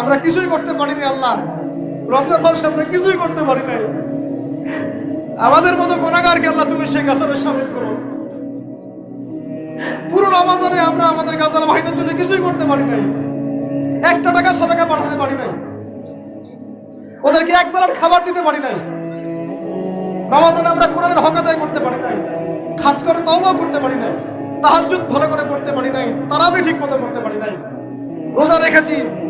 আমরা কিছুই করতে পারিনি, আল্লাহ। রমজান মাসে আমরা কিছুই করতে পারি নাই আমাদের মতো গোনাগারকে আল্লাহ তুমি সেই কাতারে সামিল করো। পুরো রমাজানে আমরা আমাদের গাজার ভাইদের জন্য কিছুই করতে পারি নাই একটা টাকা সবাইকে পাঠাতে পারি নাই। ওদেরকে এক বেলার খাবার দিতে পারি নাই। রমাজানে আমরা কোরআনের হক আদায় করতে পারি নাই। খাস করে তওবাও করতে পারি নাই। তাহাজ্জুদ ভালো করে করতে পারি নাই। তারাবি ঠিক মতো করতে পারি নাই। রোজা রেখেছি।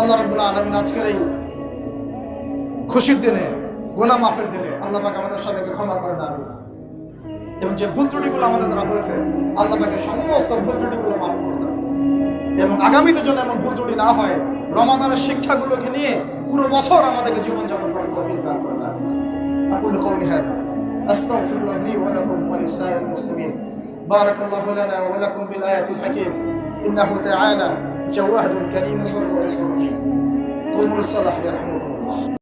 আল্লাহ রবুল্লা আলমিন আজকের এই খুশির দিনে গোনা মাফের দিনে আল্লাহ পাক আমাদের সবাইকে ক্ষমা করে দেন এবং যে ভুল ত্রুটিগুলো আমাদের দ্বারা হয়েছে আল্লাহ পাকে সমস্ত ভুল ত্রুটিগুলো মাফ করে দেন এবং আগামীতে যেন এমন ভুল ত্রুটি না হয় রমাদানের শিক্ষাগুলোকে নিয়ে পুরো বছর আমাদেরকে জীবনযাপন করার তৌফিক দান করে দেন أقول قولي هذا أستغفر الله لي ولكم ولسائر المسلمين بارك الله لنا ولكم بالآية الحكيم إنه تعالى جواد كريم ذو الرحيم قوموا للصلاة يرحمكم الله.